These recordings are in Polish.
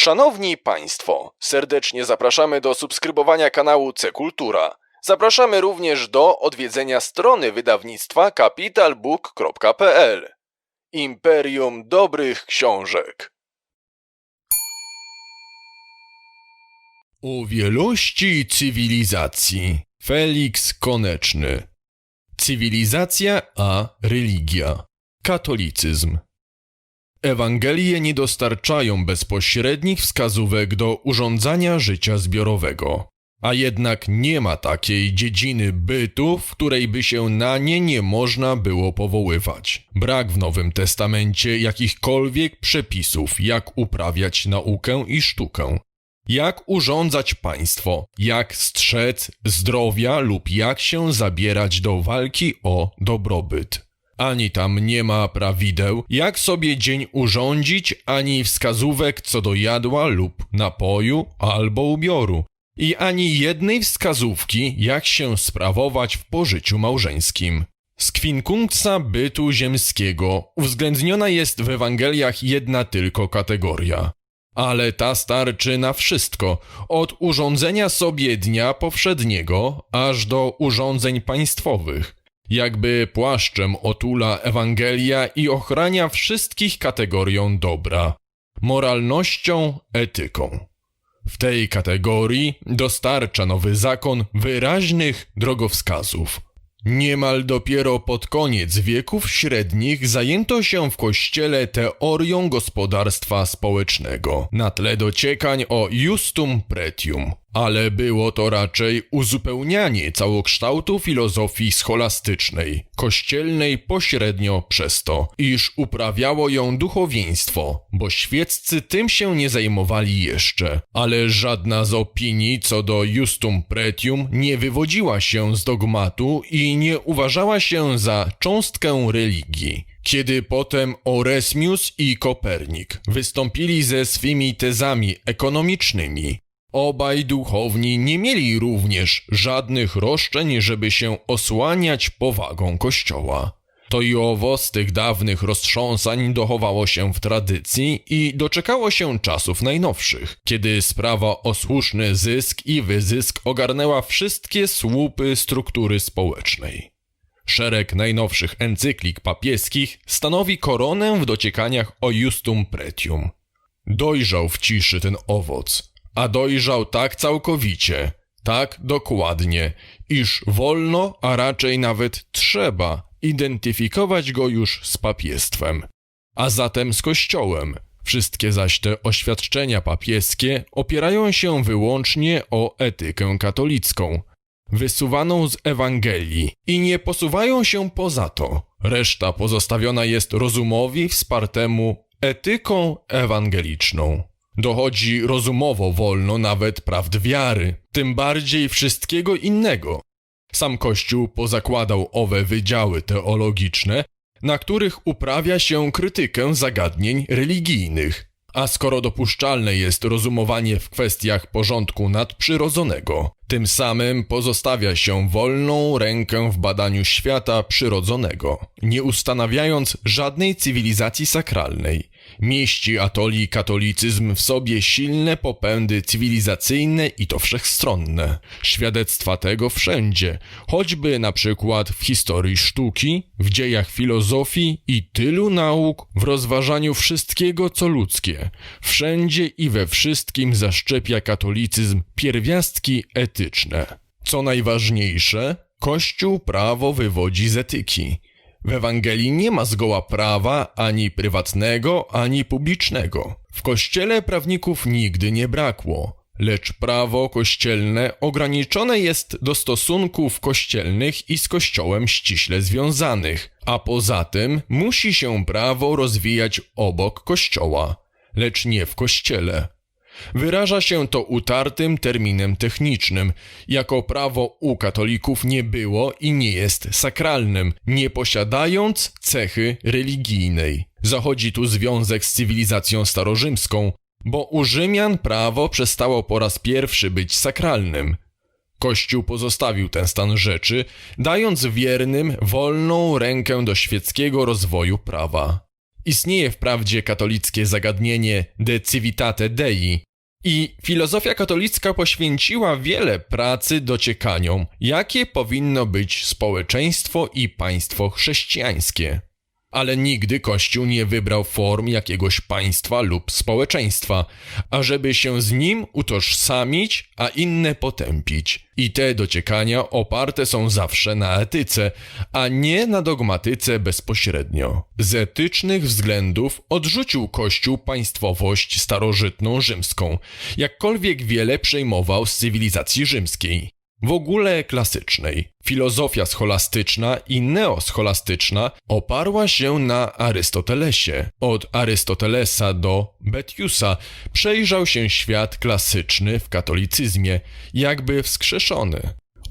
Szanowni Państwo, serdecznie zapraszamy do subskrybowania kanału C Kultura. Zapraszamy również do odwiedzenia strony wydawnictwa capitalbook.pl. Imperium dobrych książek. O wielości cywilizacji Felix Koneczny Cywilizacja a religia Katolicyzm Ewangelie nie dostarczają bezpośrednich wskazówek do urządzania życia zbiorowego, a jednak nie ma takiej dziedziny bytu, w której by się na nie nie można było powoływać. Brak w Nowym Testamencie jakichkolwiek przepisów, jak uprawiać naukę i sztukę, jak urządzać państwo, jak strzec zdrowia lub jak się zabierać do walki o dobrobyt. Ani tam nie ma prawideł, jak sobie dzień urządzić, ani wskazówek co do jadła lub napoju albo ubioru, i ani jednej wskazówki, jak się sprawować w pożyciu małżeńskim. Z kwinkunksa bytu ziemskiego uwzględniona jest w Ewangeliach jedna tylko kategoria. Ale ta starczy na wszystko, od urządzenia sobie dnia powszedniego, aż do urządzeń państwowych jakby płaszczem otula Ewangelia i ochrania wszystkich kategorią dobra moralnością, etyką. W tej kategorii dostarcza nowy zakon wyraźnych drogowskazów. Niemal dopiero pod koniec wieków średnich zajęto się w kościele teorią gospodarstwa społecznego na tle dociekań o justum pretium, ale było to raczej uzupełnianie całokształtu filozofii scholastycznej, kościelnej pośrednio przez to, iż uprawiało ją duchowieństwo, bo świeccy tym się nie zajmowali jeszcze, ale żadna z opinii co do justum pretium nie wywodziła się z dogmatu i nie uważała się za cząstkę religii. Kiedy potem Oresmius i Kopernik wystąpili ze swymi tezami ekonomicznymi, Obaj duchowni nie mieli również żadnych roszczeń, żeby się osłaniać powagą Kościoła. To i owo z tych dawnych roztrząsań dochowało się w tradycji i doczekało się czasów najnowszych, kiedy sprawa o słuszny zysk i wyzysk ogarnęła wszystkie słupy struktury społecznej. Szereg najnowszych encyklik papieskich stanowi koronę w dociekaniach o justum pretium. Dojrzał w ciszy ten owoc – a dojrzał tak całkowicie, tak dokładnie, iż wolno, a raczej nawet trzeba identyfikować go już z papiestwem, a zatem z Kościołem. Wszystkie zaś te oświadczenia papieskie opierają się wyłącznie o etykę katolicką, wysuwaną z Ewangelii i nie posuwają się poza to. Reszta pozostawiona jest rozumowi wspartemu etyką ewangeliczną. Dochodzi rozumowo wolno nawet prawd wiary, tym bardziej wszystkiego innego. Sam Kościół pozakładał owe wydziały teologiczne, na których uprawia się krytykę zagadnień religijnych. A skoro dopuszczalne jest rozumowanie w kwestiach porządku nadprzyrodzonego, tym samym pozostawia się wolną rękę w badaniu świata przyrodzonego, nie ustanawiając żadnej cywilizacji sakralnej, Mieści atoli katolicyzm w sobie silne popędy cywilizacyjne i to wszechstronne. Świadectwa tego wszędzie, choćby na przykład w historii sztuki, w dziejach filozofii i tylu nauk, w rozważaniu wszystkiego co ludzkie. Wszędzie i we wszystkim zaszczepia katolicyzm pierwiastki etyczne. Co najważniejsze, Kościół prawo wywodzi z etyki. W Ewangelii nie ma zgoła prawa ani prywatnego, ani publicznego. W kościele prawników nigdy nie brakło, lecz prawo kościelne ograniczone jest do stosunków kościelnych i z kościołem ściśle związanych, a poza tym musi się prawo rozwijać obok kościoła, lecz nie w kościele. Wyraża się to utartym terminem technicznym, jako prawo u katolików nie było i nie jest sakralnym, nie posiadając cechy religijnej. Zachodzi tu związek z cywilizacją starorzymską, bo u Rzymian prawo przestało po raz pierwszy być sakralnym. Kościół pozostawił ten stan rzeczy, dając wiernym wolną rękę do świeckiego rozwoju prawa. Istnieje wprawdzie katolickie zagadnienie de civitate dei i filozofia katolicka poświęciła wiele pracy dociekaniom, jakie powinno być społeczeństwo i państwo chrześcijańskie. Ale nigdy Kościół nie wybrał form jakiegoś państwa lub społeczeństwa, ażeby się z nim utożsamić, a inne potępić. I te dociekania oparte są zawsze na etyce, a nie na dogmatyce bezpośrednio. Z etycznych względów odrzucił Kościół państwowość starożytną rzymską, jakkolwiek wiele przejmował z cywilizacji rzymskiej w ogóle klasycznej. Filozofia scholastyczna i neoscholastyczna oparła się na Arystotelesie. Od Arystotelesa do Betiusa przejrzał się świat klasyczny w katolicyzmie, jakby wskrzeszony.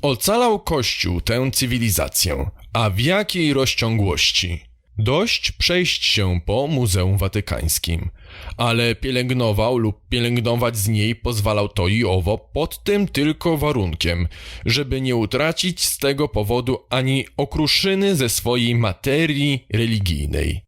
Ocalał Kościół tę cywilizację, a w jakiej rozciągłości? Dość przejść się po Muzeum Watykańskim, ale pielęgnował lub pielęgnować z niej pozwalał to i owo pod tym tylko warunkiem, żeby nie utracić z tego powodu ani okruszyny ze swojej materii religijnej.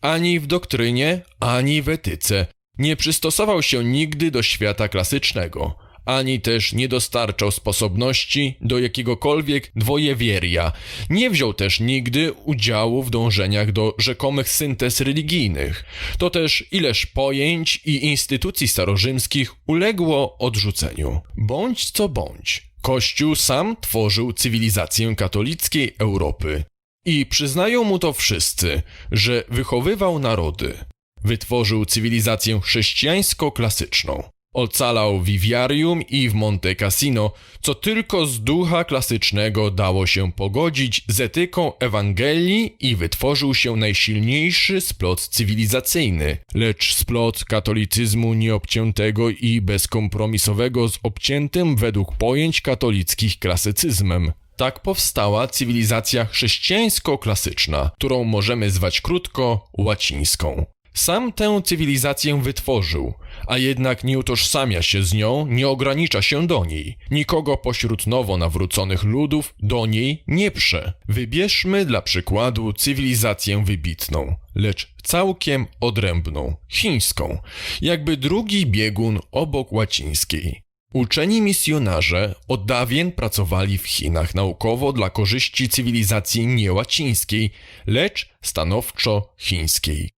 Ani w doktrynie, ani w etyce nie przystosował się nigdy do świata klasycznego – ani też nie dostarczał sposobności do jakiegokolwiek dwojewieria. Nie wziął też nigdy udziału w dążeniach do rzekomych syntez religijnych. To też ileż pojęć i instytucji starorzymskich uległo odrzuceniu. Bądź co bądź. Kościół sam tworzył cywilizację katolickiej Europy. I przyznają mu to wszyscy, że wychowywał narody. Wytworzył cywilizację chrześcijańsko-klasyczną. Ocalał Viviarium i w Monte Cassino, co tylko z ducha klasycznego dało się pogodzić z etyką Ewangelii i wytworzył się najsilniejszy splot cywilizacyjny, lecz splot katolicyzmu nieobciętego i bezkompromisowego z obciętym według pojęć katolickich klasycyzmem. Tak powstała cywilizacja chrześcijańsko-klasyczna, którą możemy zwać krótko łacińską. Sam tę cywilizację wytworzył, a jednak nie utożsamia się z nią, nie ogranicza się do niej. Nikogo pośród nowo nawróconych ludów do niej nie prze. Wybierzmy dla przykładu cywilizację wybitną, lecz całkiem odrębną, chińską, jakby drugi biegun obok łacińskiej. Uczeni misjonarze od dawien pracowali w Chinach naukowo dla korzyści cywilizacji niełacińskiej, lecz stanowczo chińskiej.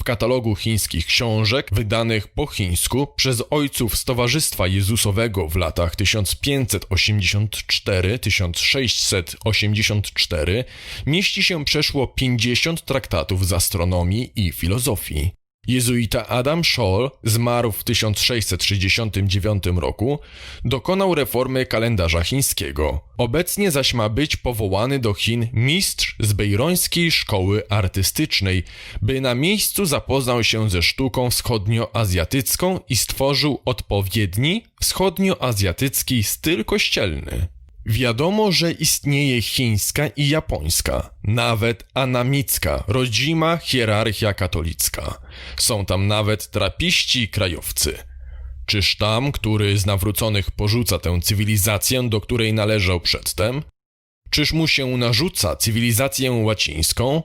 W katalogu chińskich książek wydanych po chińsku przez ojców z Towarzystwa Jezusowego w latach 1584-1684 mieści się przeszło 50 traktatów z astronomii i filozofii. Jezuita Adam Scholl zmarł w 1669 roku, dokonał reformy kalendarza chińskiego. Obecnie zaś ma być powołany do Chin mistrz z bejrońskiej szkoły artystycznej, by na miejscu zapoznał się ze sztuką wschodnioazjatycką i stworzył odpowiedni wschodnioazjatycki styl kościelny. Wiadomo, że istnieje chińska i japońska, nawet anamicka, rodzima hierarchia katolicka. Są tam nawet trapiści krajowcy. Czyż tam, który z nawróconych porzuca tę cywilizację, do której należał przedtem? Czyż mu się narzuca cywilizację łacińską,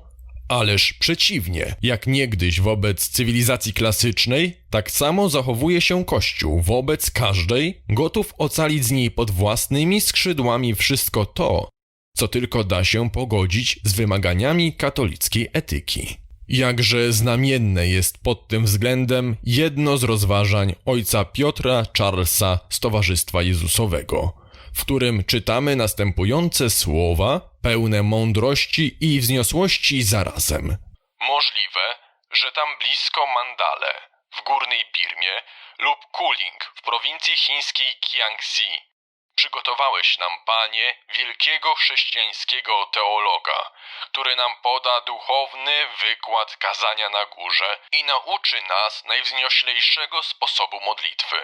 Ależ przeciwnie, jak niegdyś wobec cywilizacji klasycznej, tak samo zachowuje się Kościół wobec każdej, gotów ocalić z niej pod własnymi skrzydłami wszystko to, co tylko da się pogodzić z wymaganiami katolickiej etyki. Jakże znamienne jest pod tym względem jedno z rozważań ojca Piotra Charlesa z Towarzystwa Jezusowego – w którym czytamy następujące słowa, pełne mądrości i wzniosłości zarazem. Możliwe, że tam blisko Mandale, w górnej Birmie, lub Kuling w prowincji chińskiej Kiangxi. Przygotowałeś nam, Panie, wielkiego chrześcijańskiego teologa, który nam poda duchowny wykład kazania na górze i nauczy nas najwznioślejszego sposobu modlitwy.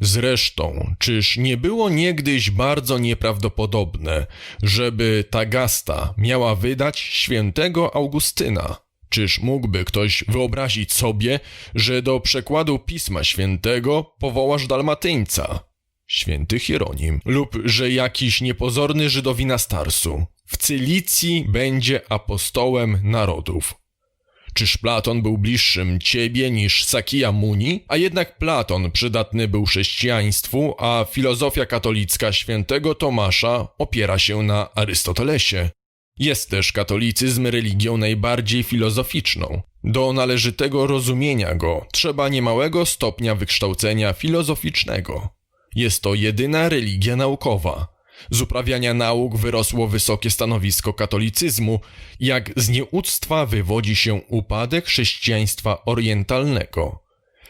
Zresztą, czyż nie było niegdyś bardzo nieprawdopodobne, żeby Tagasta miała wydać świętego Augustyna? Czyż mógłby ktoś wyobrazić sobie, że do przekładu Pisma Świętego powołasz dalmatyńca, święty Hieronim, lub że jakiś niepozorny Żydowina Starsu w Cylicji będzie apostołem narodów? Czyż Platon był bliższym ciebie niż Sakija Muni? A jednak Platon przydatny był chrześcijaństwu, a filozofia katolicka świętego Tomasza opiera się na Arystotelesie. Jest też katolicyzm religią najbardziej filozoficzną. Do należytego rozumienia go trzeba niemałego stopnia wykształcenia filozoficznego. Jest to jedyna religia naukowa. Z uprawiania nauk wyrosło wysokie stanowisko katolicyzmu, jak z nieuctwa wywodzi się upadek chrześcijaństwa orientalnego.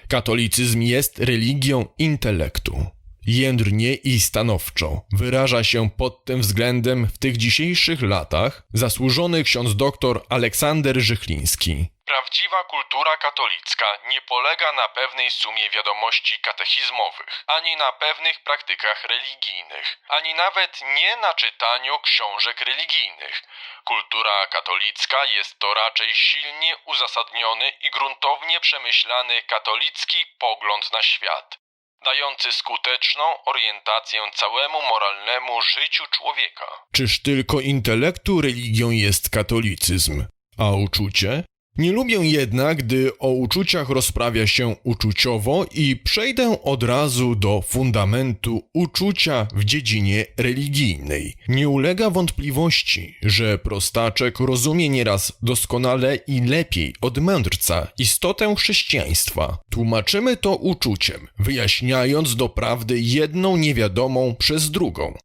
Katolicyzm jest religią intelektu. Jędrnie i stanowczo wyraża się pod tym względem w tych dzisiejszych latach zasłużony ksiądz doktor Aleksander Żychliński. Prawdziwa kultura katolicka nie polega na pewnej sumie wiadomości katechizmowych, ani na pewnych praktykach religijnych, ani nawet nie na czytaniu książek religijnych. Kultura katolicka jest to raczej silnie uzasadniony i gruntownie przemyślany katolicki pogląd na świat, dający skuteczną orientację całemu moralnemu życiu człowieka. Czyż tylko intelektu religią jest katolicyzm, a uczucie? Nie lubię jednak, gdy o uczuciach rozprawia się uczuciowo i przejdę od razu do fundamentu uczucia w dziedzinie religijnej. Nie ulega wątpliwości, że prostaczek rozumie nieraz doskonale i lepiej od mędrca istotę chrześcijaństwa. Tłumaczymy to uczuciem, wyjaśniając doprawdy jedną niewiadomą przez drugą.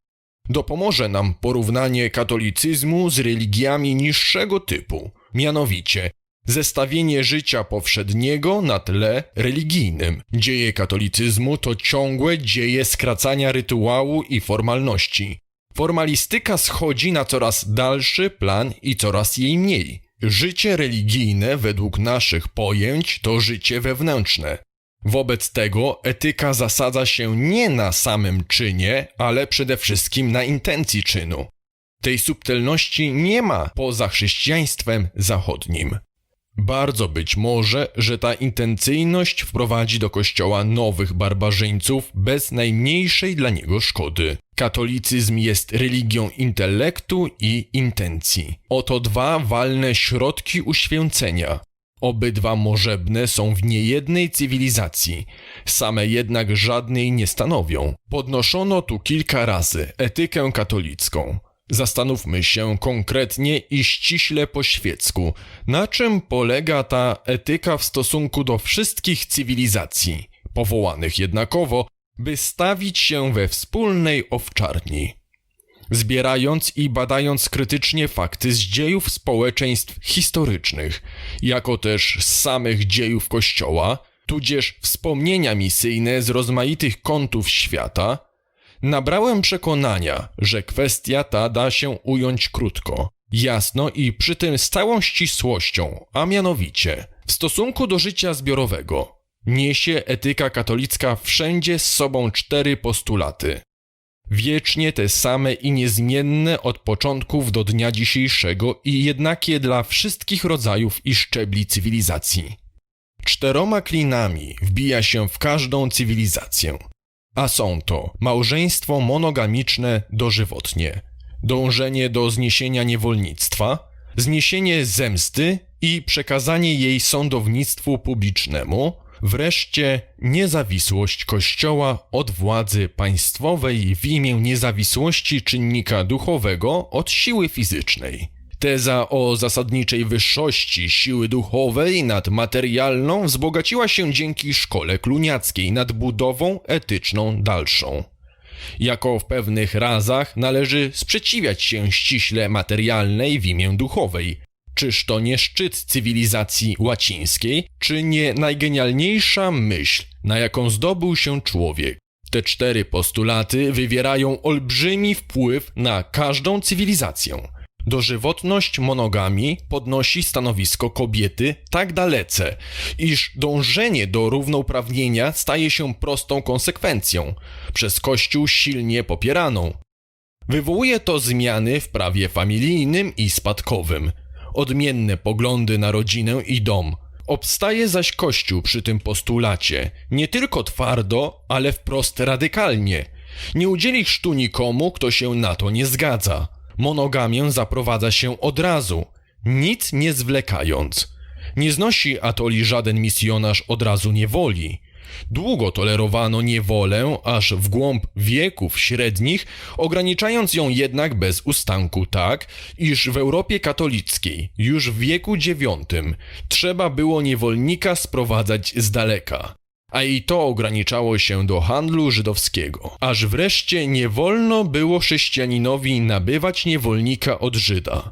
Dopomoże nam porównanie katolicyzmu z religiami niższego typu, mianowicie Zestawienie życia powszedniego na tle religijnym. Dzieje katolicyzmu to ciągłe dzieje skracania rytuału i formalności. Formalistyka schodzi na coraz dalszy plan i coraz jej mniej. Życie religijne według naszych pojęć to życie wewnętrzne. Wobec tego etyka zasadza się nie na samym czynie, ale przede wszystkim na intencji czynu. Tej subtelności nie ma poza chrześcijaństwem zachodnim. Bardzo być może, że ta intencyjność wprowadzi do kościoła nowych barbarzyńców bez najmniejszej dla niego szkody. Katolicyzm jest religią intelektu i intencji. Oto dwa walne środki uświęcenia. Obydwa możebne są w niejednej cywilizacji, same jednak żadnej nie stanowią. Podnoszono tu kilka razy etykę katolicką. Zastanówmy się konkretnie i ściśle po świecku, na czym polega ta etyka w stosunku do wszystkich cywilizacji, powołanych jednakowo, by stawić się we wspólnej owczarni. Zbierając i badając krytycznie fakty z dziejów społeczeństw historycznych, jako też z samych dziejów Kościoła, tudzież wspomnienia misyjne z rozmaitych kątów świata, Nabrałem przekonania, że kwestia ta da się ująć krótko, jasno i przy tym z całą ścisłością, a mianowicie w stosunku do życia zbiorowego niesie etyka katolicka wszędzie z sobą cztery postulaty. Wiecznie te same i niezmienne od początków do dnia dzisiejszego i jednakie dla wszystkich rodzajów i szczebli cywilizacji. Czteroma klinami wbija się w każdą cywilizację a są to małżeństwo monogamiczne dożywotnie, dążenie do zniesienia niewolnictwa, zniesienie zemsty i przekazanie jej sądownictwu publicznemu, wreszcie niezawisłość Kościoła od władzy państwowej w imię niezawisłości czynnika duchowego od siły fizycznej. Teza o zasadniczej wyższości siły duchowej nad materialną wzbogaciła się dzięki szkole kluniackiej nad budową etyczną dalszą. Jako w pewnych razach należy sprzeciwiać się ściśle materialnej w imię duchowej. Czyż to nie szczyt cywilizacji łacińskiej, czy nie najgenialniejsza myśl, na jaką zdobył się człowiek? Te cztery postulaty wywierają olbrzymi wpływ na każdą cywilizację. Dożywotność monogami podnosi stanowisko kobiety tak dalece, iż dążenie do równouprawnienia staje się prostą konsekwencją, przez Kościół silnie popieraną. Wywołuje to zmiany w prawie familijnym i spadkowym, odmienne poglądy na rodzinę i dom. Obstaje zaś Kościół przy tym postulacie nie tylko twardo, ale wprost radykalnie. Nie udzieli chrztu nikomu, kto się na to nie zgadza. Monogamię zaprowadza się od razu, nic nie zwlekając. Nie znosi atoli żaden misjonarz od razu niewoli. Długo tolerowano niewolę, aż w głąb wieków średnich, ograniczając ją jednak bez ustanku tak, iż w Europie katolickiej już w wieku IX trzeba było niewolnika sprowadzać z daleka. A i to ograniczało się do handlu żydowskiego. Aż wreszcie nie wolno było chrześcijaninowi nabywać niewolnika od Żyda.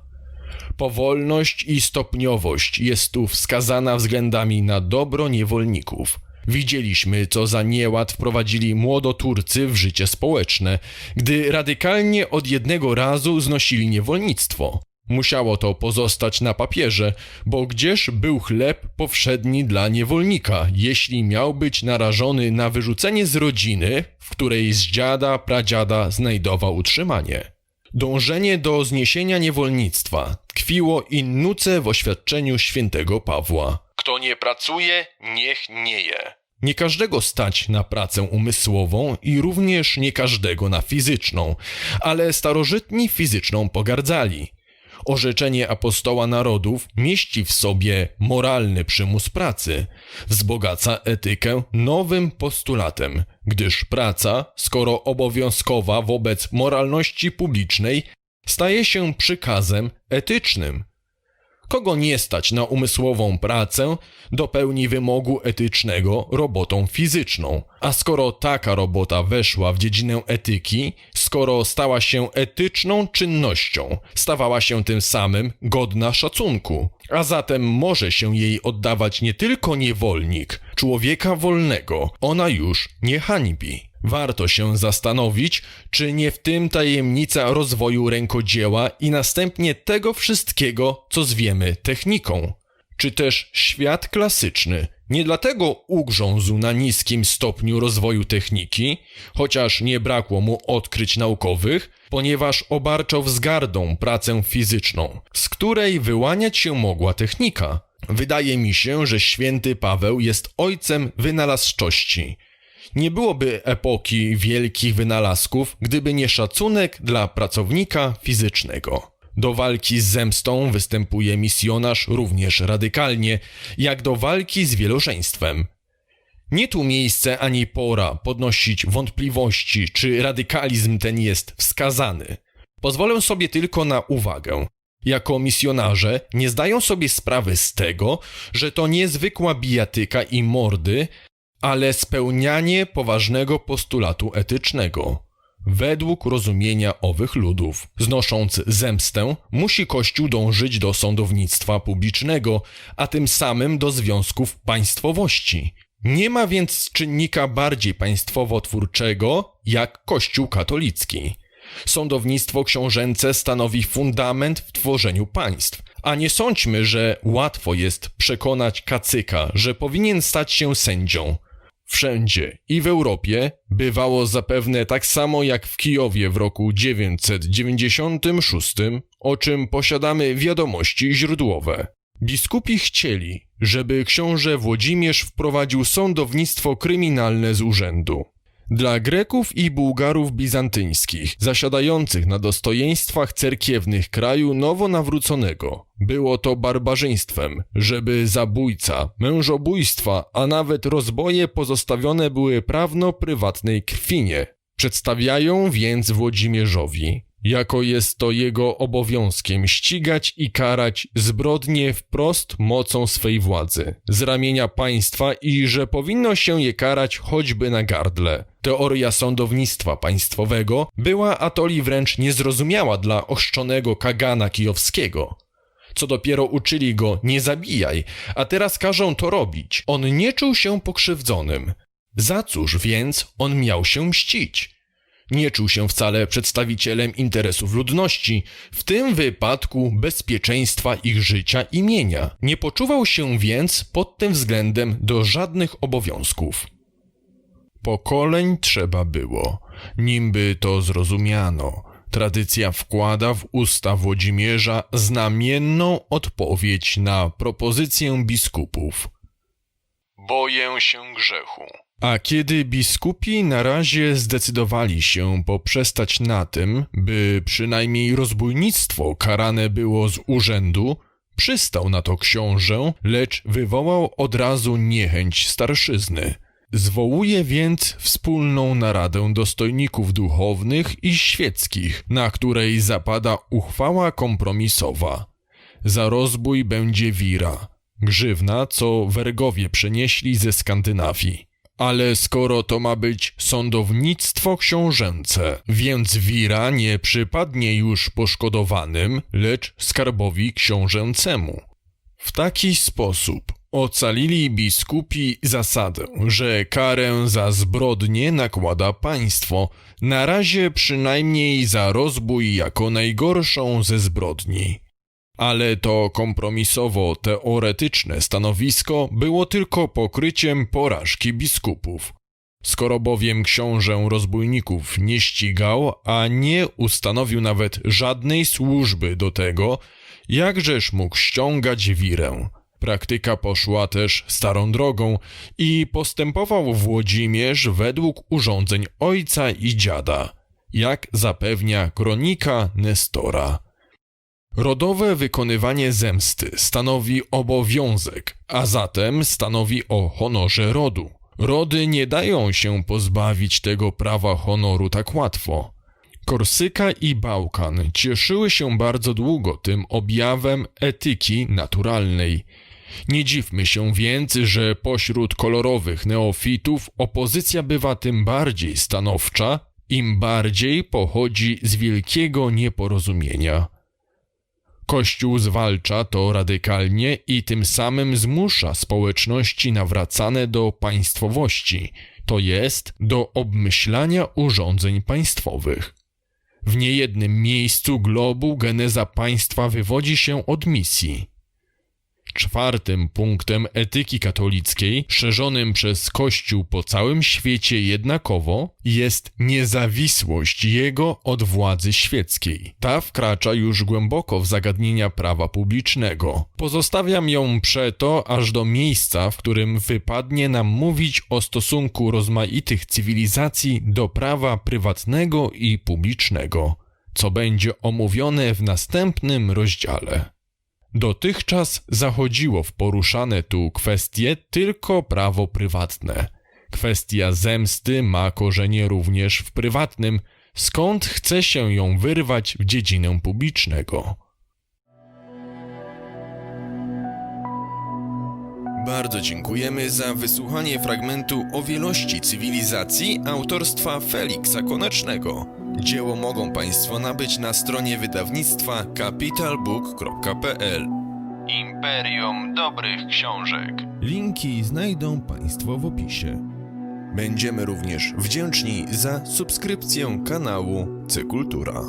Powolność i stopniowość jest tu wskazana względami na dobro niewolników. Widzieliśmy, co za nieład wprowadzili młodoturcy w życie społeczne, gdy radykalnie od jednego razu znosili niewolnictwo. Musiało to pozostać na papierze, bo gdzież był chleb powszedni dla niewolnika, jeśli miał być narażony na wyrzucenie z rodziny, w której z dziada, pradziada znajdował utrzymanie. Dążenie do zniesienia niewolnictwa tkwiło in nuce w oświadczeniu świętego Pawła. Kto nie pracuje, niech nie je. Nie każdego stać na pracę umysłową i również nie każdego na fizyczną, ale starożytni fizyczną pogardzali. Orzeczenie apostoła narodów mieści w sobie moralny przymus pracy, wzbogaca etykę nowym postulatem, gdyż praca, skoro obowiązkowa wobec moralności publicznej, staje się przykazem etycznym. Kogo nie stać na umysłową pracę, dopełni wymogu etycznego robotą fizyczną. A skoro taka robota weszła w dziedzinę etyki, skoro stała się etyczną czynnością, stawała się tym samym godna szacunku. A zatem może się jej oddawać nie tylko niewolnik, człowieka wolnego, ona już nie hańbi. Warto się zastanowić, czy nie w tym tajemnica rozwoju rękodzieła i następnie tego wszystkiego, co zwiemy techniką. Czy też świat klasyczny nie dlatego ugrzązł na niskim stopniu rozwoju techniki, chociaż nie brakło mu odkryć naukowych, ponieważ obarczał wzgardą pracę fizyczną, z której wyłaniać się mogła technika. Wydaje mi się, że święty Paweł jest ojcem wynalazczości. Nie byłoby epoki wielkich wynalazków, gdyby nie szacunek dla pracownika fizycznego. Do walki z zemstą występuje misjonarz również radykalnie, jak do walki z wielożeństwem. Nie tu miejsce ani pora podnosić wątpliwości, czy radykalizm ten jest wskazany. Pozwolę sobie tylko na uwagę. Jako misjonarze nie zdają sobie sprawy z tego, że to niezwykła bijatyka i mordy, ale spełnianie poważnego postulatu etycznego. Według rozumienia owych ludów, znosząc zemstę, musi Kościół dążyć do sądownictwa publicznego, a tym samym do związków państwowości. Nie ma więc czynnika bardziej państwowo-twórczego jak Kościół katolicki. Sądownictwo książęce stanowi fundament w tworzeniu państw, a nie sądźmy, że łatwo jest przekonać kacyka, że powinien stać się sędzią. Wszędzie i w Europie bywało zapewne tak samo jak w Kijowie w roku 996, o czym posiadamy wiadomości źródłowe. Biskupi chcieli, żeby książę Włodzimierz wprowadził sądownictwo kryminalne z urzędu. Dla Greków i Bułgarów bizantyńskich, zasiadających na dostojeństwach cerkiewnych kraju nowo nawróconego, było to barbarzyństwem, żeby zabójca, mężobójstwa, a nawet rozboje pozostawione były prawno-prywatnej krwinie. Przedstawiają więc Włodzimierzowi, jako jest to jego obowiązkiem ścigać i karać zbrodnie wprost mocą swej władzy, z ramienia państwa i że powinno się je karać choćby na gardle. Teoria sądownictwa państwowego była atoli wręcz niezrozumiała dla ochrzczonego kagana kijowskiego. Co dopiero uczyli go nie zabijaj, a teraz każą to robić. On nie czuł się pokrzywdzonym. Za cóż więc on miał się mścić? Nie czuł się wcale przedstawicielem interesów ludności, w tym wypadku bezpieczeństwa ich życia i mienia. Nie poczuwał się więc pod tym względem do żadnych obowiązków. Pokoleń trzeba było, nimby to zrozumiano. Tradycja wkłada w usta Włodzimierza znamienną odpowiedź na propozycję biskupów. Boję się grzechu. A kiedy biskupi na razie zdecydowali się poprzestać na tym, by przynajmniej rozbójnictwo karane było z urzędu, przystał na to książę, lecz wywołał od razu niechęć starszyzny. Zwołuje więc wspólną naradę dostojników duchownych i świeckich, na której zapada uchwała kompromisowa. Za rozbój będzie wira, grzywna, co wergowie przenieśli ze Skandynawii. Ale skoro to ma być sądownictwo książęce, więc wira nie przypadnie już poszkodowanym, lecz skarbowi książęcemu. W taki sposób ocalili biskupi zasadę, że karę za zbrodnie nakłada państwo, na razie przynajmniej za rozbój jako najgorszą ze zbrodni. Ale to kompromisowo-teoretyczne stanowisko było tylko pokryciem porażki biskupów. Skoro bowiem książę rozbójników nie ścigał, a nie ustanowił nawet żadnej służby do tego, jakżeż mógł ściągać wirę. Praktyka poszła też starą drogą i postępował Włodzimierz według urządzeń ojca i dziada, jak zapewnia kronika Nestora. Rodowe wykonywanie zemsty stanowi obowiązek, a zatem stanowi o honorze rodu. Rody nie dają się pozbawić tego prawa honoru tak łatwo. Korsyka i Bałkan cieszyły się bardzo długo tym objawem etyki naturalnej. Nie dziwmy się więc, że pośród kolorowych neofitów opozycja bywa tym bardziej stanowcza, im bardziej pochodzi z wielkiego nieporozumienia. Kościół zwalcza to radykalnie i tym samym zmusza społeczności nawracane do państwowości, to jest do obmyślania urządzeń państwowych. W niejednym miejscu globu geneza państwa wywodzi się od misji. Czwartym punktem etyki katolickiej, szerzonym przez Kościół po całym świecie jednakowo, jest niezawisłość jego od władzy świeckiej. Ta wkracza już głęboko w zagadnienia prawa publicznego. Pozostawiam ją przeto aż do miejsca, w którym wypadnie nam mówić o stosunku rozmaitych cywilizacji do prawa prywatnego i publicznego, co będzie omówione w następnym rozdziale. Dotychczas zachodziło w poruszane tu kwestie tylko prawo prywatne. Kwestia zemsty ma korzenie również w prywatnym, skąd chce się ją wyrwać w dziedzinę publicznego. Bardzo dziękujemy za wysłuchanie fragmentu o wielości cywilizacji autorstwa Feliksa Konecznego. Dzieło mogą Państwo nabyć na stronie wydawnictwa capitalbook.pl. Imperium Dobrych Książek. Linki znajdą Państwo w opisie. Będziemy również wdzięczni za subskrypcję kanału Cykultura.